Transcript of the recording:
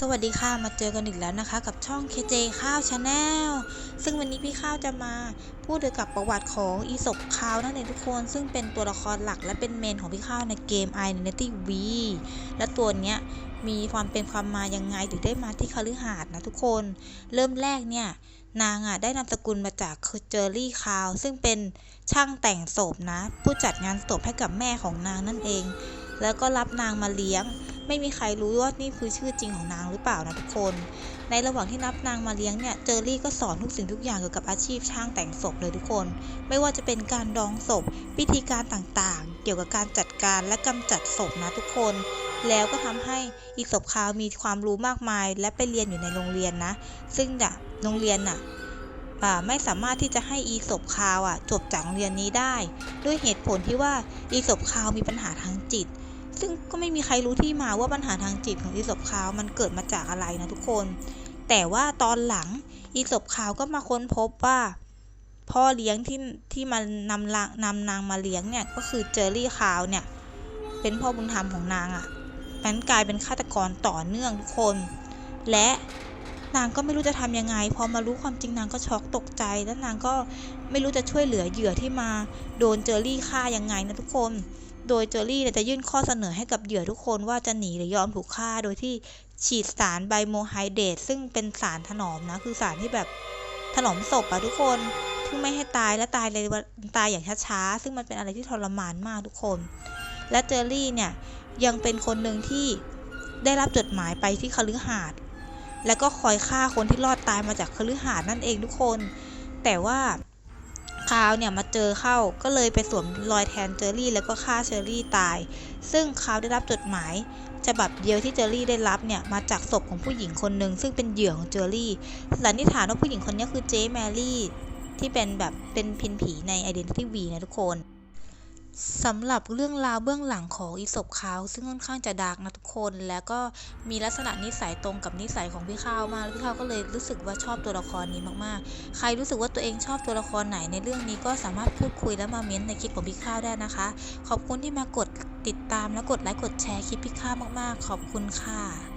สวัสดีค่ะ มาเจอกันอีกแล้วนะคะ กับช่อง KJ ข้าวชาแนลซึ่งวันนี้พี่ข้าวจะมาพูดเกี่ยวกับประวัติของอีศบคาวนั่นเองทุกคน ซึ่งเป็นตัวละครหลักและเป็นเมนของพี่ข้าวในเกม Identity V และตัวเนี้ยมีความเป็นความมายังไงถึงได้มาที่คฤหาสน์นะทุกคน เริ่มแรกเนี่ยนางอะได้นามสกุลมาจากเจอรี่คาว ซึ่งเป็นช่างแต่งศพนะ ผู้จัดงานศพให้กับแม่ของนางนั่นเอง แล้วก็รับนางมาเลี้ยง ไม่มีใครรู้ว่านี่คือชื่อจริงของนางหรือเปล่านะทุกคน ในระหว่างที่นับนางมาเลี้ยงเนี่ย เจอรี่ก็สอนทุกสิ่งทุกอย่างเกี่ยวกับอาชีพช่างแต่งศพเลยทุกคน ไม่ว่าจะเป็นการดองศพ พิธีการต่างๆ เกี่ยวกับการจัดการและกำจัดศพนะทุกคน แล้วก็ทำให้อีศพคาวมีความรู้มากมาย และไปเรียนอยู่ในโรงเรียนนะ ซึ่งน่ะโรงเรียนน่ะไม่สามารถที่จะให้อีศพคาวอะจบจากโรงเรียนนี้ได้ ด้วยเหตุผลที่ว่าอีศพคาวมีปัญหาทางจิต ซึ่งก็ไม่มีใครรู้ที่มาว่าปัญหาทางจิตของอีศบคาวมันเกิดมาจากอะไรนะทุกคน แต่ว่าตอนหลังอีศบคาวก็มาค้นพบว่า พ่อเลี้ยงที่ที่มานำลางนำนางมาเลี้ยงเนี่ยก็คือเจอรี่คาวเนี่ย เป็นพ่อบุญธรรมของนางอะ่ะนั้นกลายเป็นฆาตกรต่อเนื่องทุกคน และนางก็ไม่รู้จะทำยังไง พอมารู้ความจริงนางก็ช็อกตกใจ แล้วนางก็ไม่รู้จะช่วยเหลือเหยื่อที่มาโดนเจอรี่ฆ่ายังไงนะทุกคน โดยเจอรี่เนี่ยจะยื่นข้อเสนอให้กับเหยื่อทุกคนว่าจะหนีหรือยอมถูกฆ่าโดยที่ฉีดสารไบโมไฮเดรตซึ่งเป็นสารถนอมนะ คือสารที่แบบถนอมศพอะทุกคนเพื่อไม่ให้ตายและตายเลยตายอย่างช้าๆ ซึ่งมันเป็นอะไรที่ทรมานมากทุกคน และเจอรี่เนี่ยยังเป็นคนหนึ่งที่ได้รับจดหมายไปที่คฤหาสน์แล้วก็คอยฆ่าคนที่รอดตายมาจากคฤหาสน์นั่นเองทุกคน แต่ว่า คาวเนี่ยมาเจอเข้าก็เลยไปสวมรอยแทนเจอรี่ แล้วก็ฆ่าเจอรี่ตาย ซึ่งคาวได้รับจดหมายฉบับเดียวที่เจอรี่ได้รับเนี่ยมาจากศพของผู้หญิงคนหนึ่งซึ่งเป็นเหยื่อของเจอรี่สันนิษฐานว่าผู้หญิงคนนี้คือเจ๊แมรี่ที่เป็นแบบเป็นพินผีใน Identity V นะทุกคน สำหรับเรื่องราวเบื้องหลังของอีศบคาวซึ่งค่อนข้างจะดาร์กนะทุกคน แล้วก็มีลักษณะนิสัยตรงกับนิสัยของพี่ข้าวมากพี่ข้าวก็เลยรู้สึกว่าชอบตัวละครนี้มากๆ ใครรู้สึกว่าตัวเองชอบตัวละครไหนในเรื่องนี้ก็สามารถพูดคุยและมาเม้นในคลิปของพี่ข้าวได้นะคะ ขอบคุณที่มากดติดตามและกดไลค์กดแชร์คลิปพี่ข้าวมากๆ ขอบคุณค่ะ